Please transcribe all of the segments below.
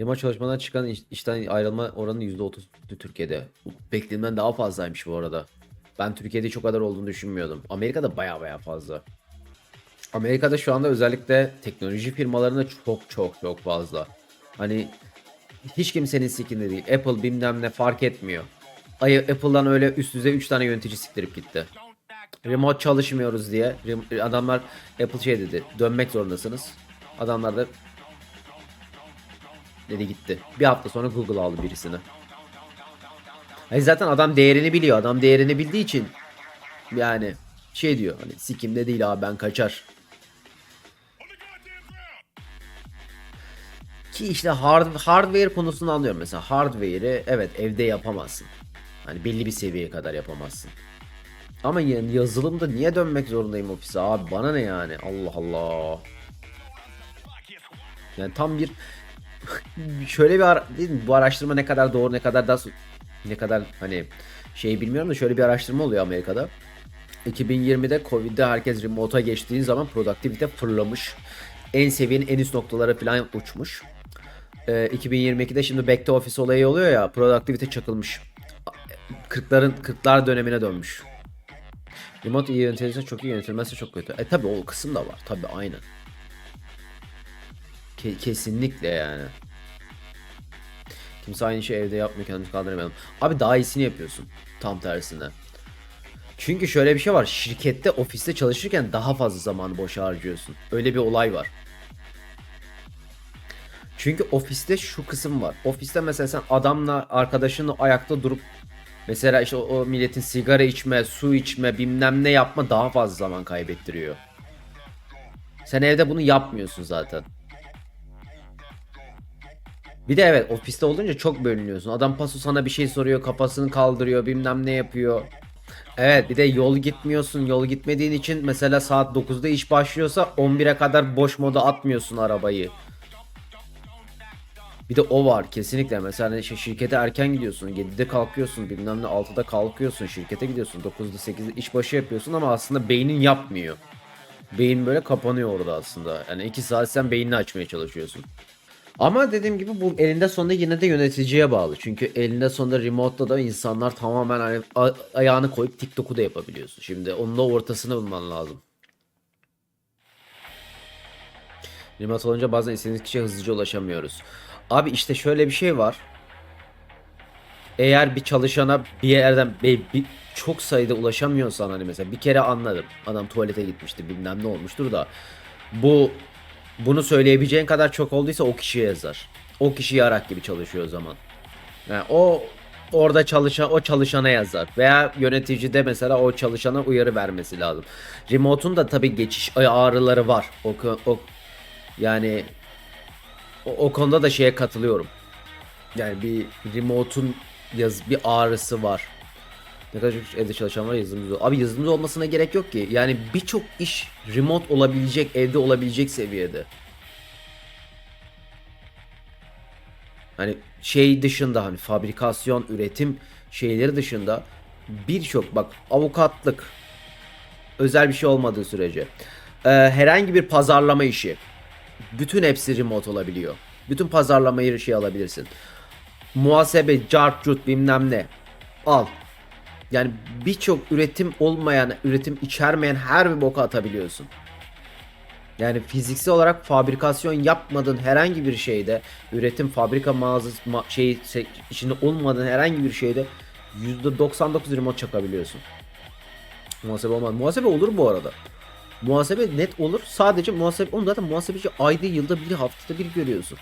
Remote çalışmadan çıkan iş- işten ayrılma oranı %30 Türkiye'de. Beklediğimden daha fazlaymış bu arada. Ben Türkiye'de o kadar olduğunu düşünmüyordum. Amerika'da baya baya fazla. Amerika'da şu anda özellikle teknoloji firmalarında çok çok çok fazla. Hani hiç kimsenin sikinde değil. Apple bilmem ne fark etmiyor. Ay Apple'dan öyle üst düzey 3 tane yönetici siktirip gitti. Remote çalışmıyoruz diye adamlar Apple şey dedi. Dönmek zorundasınız. Adamlar da dedi gitti. Bir hafta sonra Google aldı birisini. Hani zaten adam değerini biliyor. Adam değerini bildiği için yani şey diyor hani sikimde değil abi ben kaçar. Ki işte hard, hardware konusunu anlıyorum. Mesela hardware'i evet evde yapamazsın. Hani belli bir seviyeye kadar yapamazsın. Ama yani yazılımda niye dönmek zorundayım ofise abi bana ne yani Allah Allah. Yani tam bir şöyle bir ara- değil mi? bu araştırma ne kadar doğru ne kadar da ne kadar hani şey bilmiyorum da şöyle bir araştırma oluyor Amerika'da. 2020'de Covid'de herkes remote'a geçtiği zaman produktivite fırlamış. En seviyenin en üst noktalara falan uçmuş. Ee, 2022'de şimdi back to office olayı oluyor ya produktivite çakılmış. 40'ların 40'lar dönemine dönmüş. Remote iyi yönetilirse çok iyi yönetilmezse çok kötü. E tabi o kısım da var. Tabi aynen. Ke- kesinlikle yani. Kimse aynı şeyi evde yapmıyor kendimizi kaldıramayalım. Abi daha iyisini yapıyorsun. Tam tersine. Çünkü şöyle bir şey var. Şirkette, ofiste çalışırken daha fazla zamanı boşa harcıyorsun. Öyle bir olay var. Çünkü ofiste şu kısım var. Ofiste mesela sen adamla arkadaşınla ayakta durup mesela işte o, milletin sigara içme, su içme, bilmem ne yapma daha fazla zaman kaybettiriyor. Sen evde bunu yapmıyorsun zaten. Bir de evet ofiste olunca çok bölünüyorsun. Adam paso sana bir şey soruyor, kafasını kaldırıyor, bilmem ne yapıyor. Evet bir de yol gitmiyorsun. Yol gitmediğin için mesela saat 9'da iş başlıyorsa 11'e kadar boş moda atmıyorsun arabayı. Bir de o var kesinlikle. Mesela işte şirkete erken gidiyorsun. 7'de kalkıyorsun. Bilmem ne 6'da kalkıyorsun. Şirkete gidiyorsun. 9'da 8'de iş başı yapıyorsun ama aslında beynin yapmıyor. Beyin böyle kapanıyor orada aslında. Yani 2 saat sen beynini açmaya çalışıyorsun. Ama dediğim gibi bu elinde sonunda yine de yöneticiye bağlı. Çünkü elinde sonunda remote'da da insanlar tamamen hani ayağını koyup TikTok'u da yapabiliyorsun. Şimdi onun da ortasını bulman lazım. Remote olunca bazen istediğiniz kişiye hızlıca ulaşamıyoruz. Abi işte şöyle bir şey var. Eğer bir çalışana bir yerden bir, bir- çok sayıda ulaşamıyorsan hani mesela bir kere anladım. Adam tuvalete gitmişti bilmem ne olmuştur da. Bu bunu söyleyebileceğin kadar çok olduysa o kişiye yazar. O kişi yarak gibi çalışıyor o zaman. Yani o orada çalışan o çalışana yazar veya yönetici de mesela o çalışana uyarı vermesi lazım. Remote'un da tabii geçiş ağrıları var. O, o yani o, o konuda da şeye katılıyorum. Yani bir remote'un yaz bir ağrısı var. Ne kadar çok evde çalışan var yazılımcı. Abi yazılımcı olmasına gerek yok ki. Yani birçok iş remote olabilecek, evde olabilecek seviyede. Hani şey dışında hani fabrikasyon, üretim şeyleri dışında birçok bak avukatlık özel bir şey olmadığı sürece Ee, herhangi bir pazarlama işi bütün hepsi remote olabiliyor. Bütün pazarlamayı şey alabilirsin. Muhasebe, cart bilmem ne. Al. Yani birçok üretim olmayan, üretim içermeyen her bir boka atabiliyorsun. Yani fiziksel olarak fabrikasyon yapmadığın herhangi bir şeyde, üretim fabrika mağazası ma- şey içinde olmadığın herhangi bir şeyde %99 remote çakabiliyorsun. Muhasebe olmaz. Muhasebe olur bu arada. Muhasebe net olur. Sadece muhasebe, onu zaten muhasebeci ayda yılda bir haftada bir görüyorsun.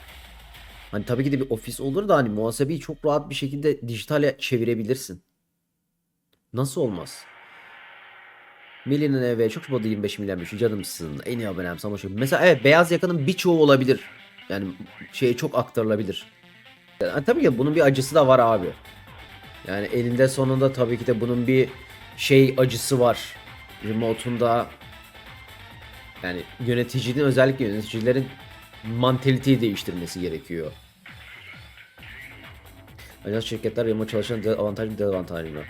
Hani tabii ki de bir ofis olur da hani muhasebeyi çok rahat bir şekilde dijitale çevirebilirsin. Nasıl olmaz? Milli'nin eve çok şubatı 25 milyonmuş canımsın en iyi abonem sana hoş Mesela evet beyaz yakanın birçoğu olabilir. Yani şeye çok aktarılabilir. Yani tabii ki bunun bir acısı da var abi. Yani elinde sonunda tabii ki de bunun bir şey acısı var. Remote'unda yani yöneticinin özellikle yöneticilerin mantaliteyi değiştirmesi gerekiyor. Ajans şirketler remote çalışan avantaj mı dezavantaj mı?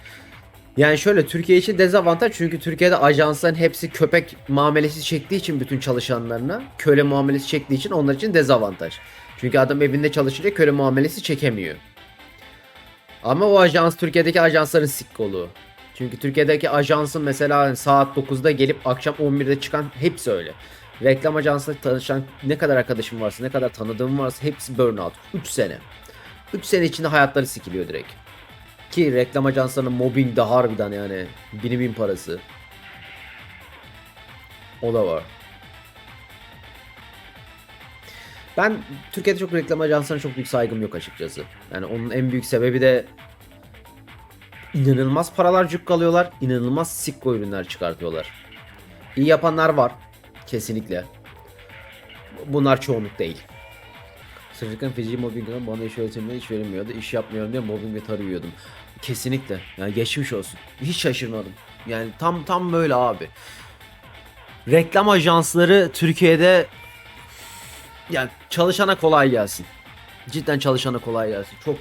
Yani şöyle Türkiye için dezavantaj çünkü Türkiye'de ajansların hepsi köpek muamelesi çektiği için bütün çalışanlarına köle muamelesi çektiği için onlar için dezavantaj. Çünkü adam evinde çalışınca köle muamelesi çekemiyor. Ama o ajans Türkiye'deki ajansların sikkolu. Çünkü Türkiye'deki ajansın mesela saat 9'da gelip akşam 11'de çıkan hepsi öyle. Reklam ajansında çalışan ne kadar arkadaşım varsa, ne kadar tanıdığım varsa hepsi burnout. 3 sene. 3 sene içinde hayatları sikiliyor direkt. Ki reklam ajanslarının mobbing de harbiden yani bini bin parası. O da var. Ben Türkiye'de çok reklam ajanslarına çok büyük saygım yok açıkçası. Yani onun en büyük sebebi de inanılmaz paralar cukkalıyorlar, inanılmaz sikko ürünler çıkartıyorlar. İyi yapanlar var. Kesinlikle. Bunlar çoğunluk değil. Sırrıkan feci mobbingden bana iş öğretimine hiç verilmiyordu. İş yapmıyorum diye mobbinge tarıyordum. Kesinlikle. Yani geçmiş olsun. Hiç şaşırmadım. Yani tam tam böyle abi. Reklam ajansları Türkiye'de yani çalışana kolay gelsin. Cidden çalışana kolay gelsin. Çok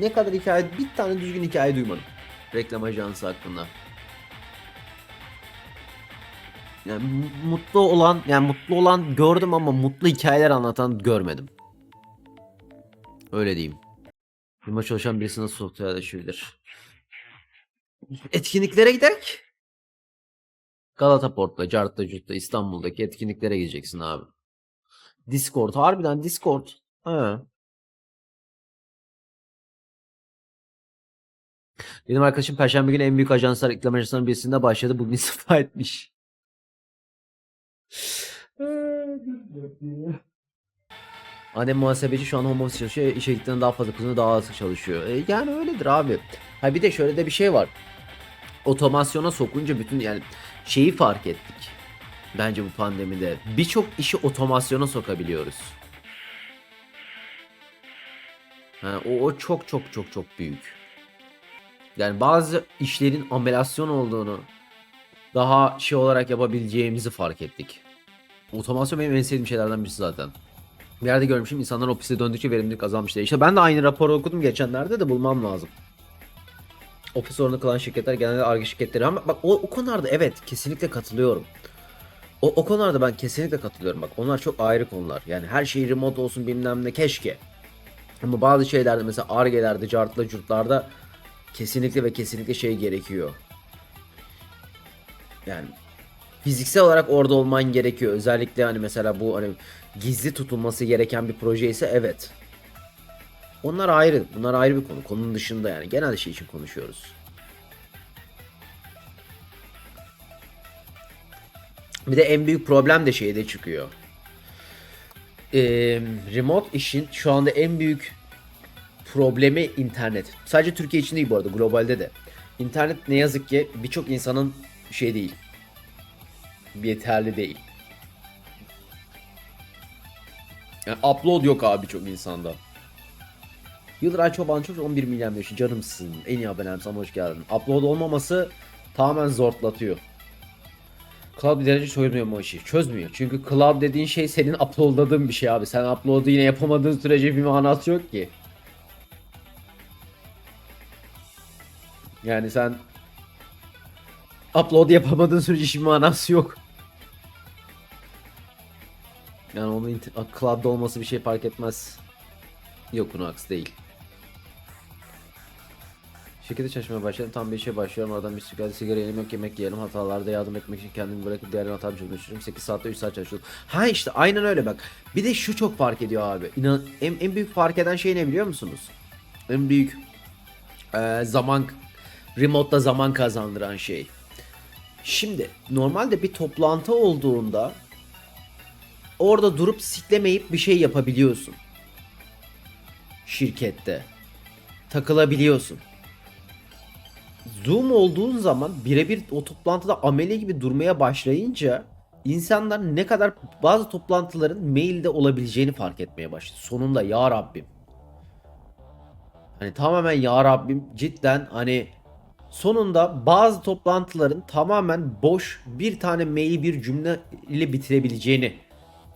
ne kadar hikaye bir tane düzgün hikaye duymadım. Reklam ajansı hakkında. Yani mu- mutlu olan yani mutlu olan gördüm ama mutlu hikayeler anlatan görmedim. Öyle diyeyim. Firma çalışan birisi nasıl sosyalleşebilir? Etkinliklere giderek. Galata Port'ta, Cart'ta, Curt'ta, İstanbul'daki etkinliklere gideceksin abi. Discord. Harbiden Discord. He. Benim arkadaşım Perşembe günü en büyük ajanslar reklam ajanslarının birisinde başladı. Bugün istifa etmiş. Annem muhasebeci şu an home office çalışıyor. İşe gittiğinde daha fazla kızını daha az çalışıyor. E, yani öyledir abi. Ha bir de şöyle de bir şey var. Otomasyona sokunca bütün yani şeyi fark ettik. Bence bu pandemide birçok işi otomasyona sokabiliyoruz. Ha, o, o çok çok çok çok büyük. Yani bazı işlerin amelasyon olduğunu daha şey olarak yapabileceğimizi fark ettik. Otomasyon benim en sevdiğim şeylerden birisi zaten. Bir yerde görmüşüm insanlar ofise döndükçe verimlilik azalmış diye. İşte ben de aynı raporu okudum geçenlerde de bulmam lazım. Ofis sorunu kılan şirketler genelde arge şirketleri ama bak o, o konularda evet kesinlikle katılıyorum. O, o konularda ben kesinlikle katılıyorum bak onlar çok ayrı konular. Yani her şey remote olsun bilmem ne keşke. Ama bazı şeylerde mesela argelerde, cartla curtlarda kesinlikle ve kesinlikle şey gerekiyor. Yani fiziksel olarak orada olman gerekiyor. Özellikle hani mesela bu hani gizli tutulması gereken bir proje ise evet. Onlar ayrı. Bunlar ayrı bir konu. Konunun dışında yani. Genel şey için konuşuyoruz. Bir de en büyük problem de şeyde çıkıyor. Ee, remote işin şu anda en büyük problemi internet. Sadece Türkiye için değil bu arada globalde de. İnternet ne yazık ki birçok insanın şey değil. Yeterli değil. Yani upload yok abi çok insanda. Yıldıray Çoban çok 11 milyon yaşı canımsın. En iyi abonem sana hoş geldin. Upload olmaması tamamen zortlatıyor. Cloud bir derece mu o işi? Çözmüyor. Çünkü cloud dediğin şey senin uploadladığın bir şey abi. Sen upload'u yine yapamadığın sürece bir manası yok ki. Yani sen upload yapamadığın sürece hiçbir manası yok. Yani onun cloud'da olması bir şey fark etmez. Yok Unax değil. Şirkete çalışmaya başladım. Tam bir işe başlıyorum. Oradan bir sigara, sigara yemek yok, yemek yiyelim. Hatalarda yardım etmek için kendimi bırakıp diğer hatamı çözmeye çalışıyorum. 8 saatte 3 saat çalışıyorum. Ha işte aynen öyle bak. Bir de şu çok fark ediyor abi. İnan en, en büyük fark eden şey ne biliyor musunuz? En büyük eee, zaman remote'da zaman kazandıran şey. Şimdi normalde bir toplantı olduğunda orada durup siklemeyip bir şey yapabiliyorsun. Şirkette. Takılabiliyorsun. Zoom olduğun zaman birebir o toplantıda amele gibi durmaya başlayınca insanlar ne kadar bazı toplantıların mailde olabileceğini fark etmeye başladı. Sonunda ya Rabbim. Hani tamamen ya Rabbim cidden hani sonunda bazı toplantıların tamamen boş bir tane mail bir cümle ile bitirebileceğini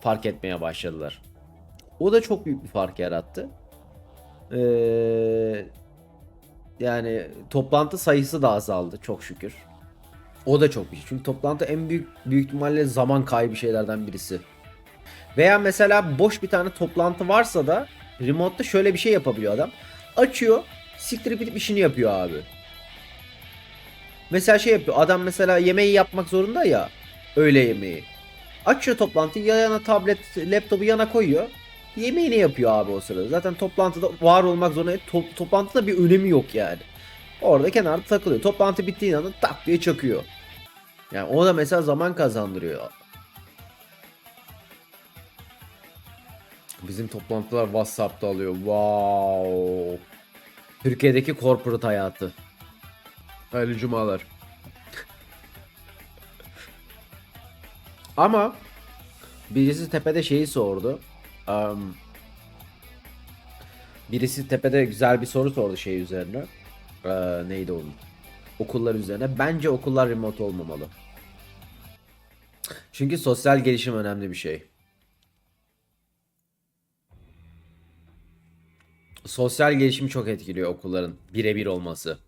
fark etmeye başladılar. O da çok büyük bir fark yarattı. Ee, yani toplantı sayısı da azaldı çok şükür. O da çok bir şey. Çünkü toplantı en büyük büyük ihtimalle zaman kaybı şeylerden birisi. Veya mesela boş bir tane toplantı varsa da remote'da şöyle bir şey yapabiliyor adam. Açıyor, siktirip gidip işini yapıyor abi. Mesela şey yapıyor. Adam mesela yemeği yapmak zorunda ya. Öğle yemeği. Açıyor toplantıyı yana tablet, laptopu yana koyuyor. Yemeğini yapıyor abi o sırada. Zaten toplantıda var olmak zorunda. Top, toplantıda bir önemi yok yani. Orada kenarda takılıyor. Toplantı bittiği anda tak diye çakıyor. Yani o da mesela zaman kazandırıyor. Bizim toplantılar WhatsApp'ta alıyor. Wow. Türkiye'deki corporate hayatı. Hayırlı cumalar. Ama birisi tepede şeyi sordu. Am, birisi tepede güzel bir soru sordu şey üzerine. Ee, neydi onun? Okullar üzerine. Bence okullar remote olmamalı. Çünkü sosyal gelişim önemli bir şey. Sosyal gelişimi çok etkiliyor okulların birebir olması.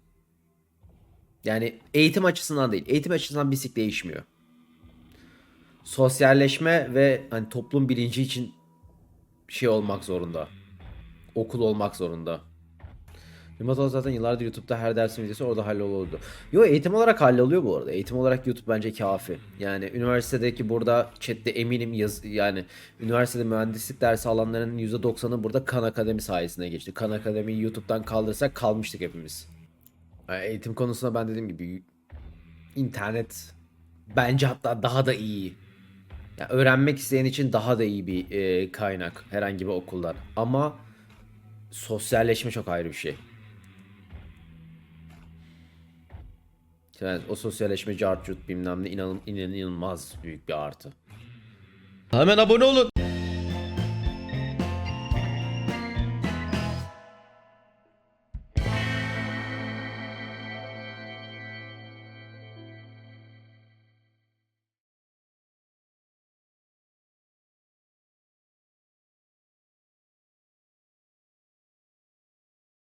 Yani eğitim açısından değil. Eğitim açısından bir sik değişmiyor. Sosyalleşme ve hani toplum bilinci için şey olmak zorunda. Okul olmak zorunda. Remote zaten yıllardır YouTube'da her dersin videosu orada hallolurdu. Yo eğitim olarak halloluyor bu arada. Eğitim olarak YouTube bence kafi. Yani üniversitedeki burada chatte eminim yaz yani üniversitede mühendislik dersi alanların %90'ı burada Khan Akademi sayesinde geçti. Khan Akademi'yi YouTube'dan kaldırsak kalmıştık hepimiz. Yani eğitim konusunda ben dediğim gibi internet bence hatta daha da iyi. Yani öğrenmek isteyen için daha da iyi bir e, kaynak herhangi bir okullar. Ama sosyalleşme çok ayrı bir şey. Yani o sosyalleşme carcut bilmem ne inan, inanılmaz büyük bir artı. Hemen abone olun.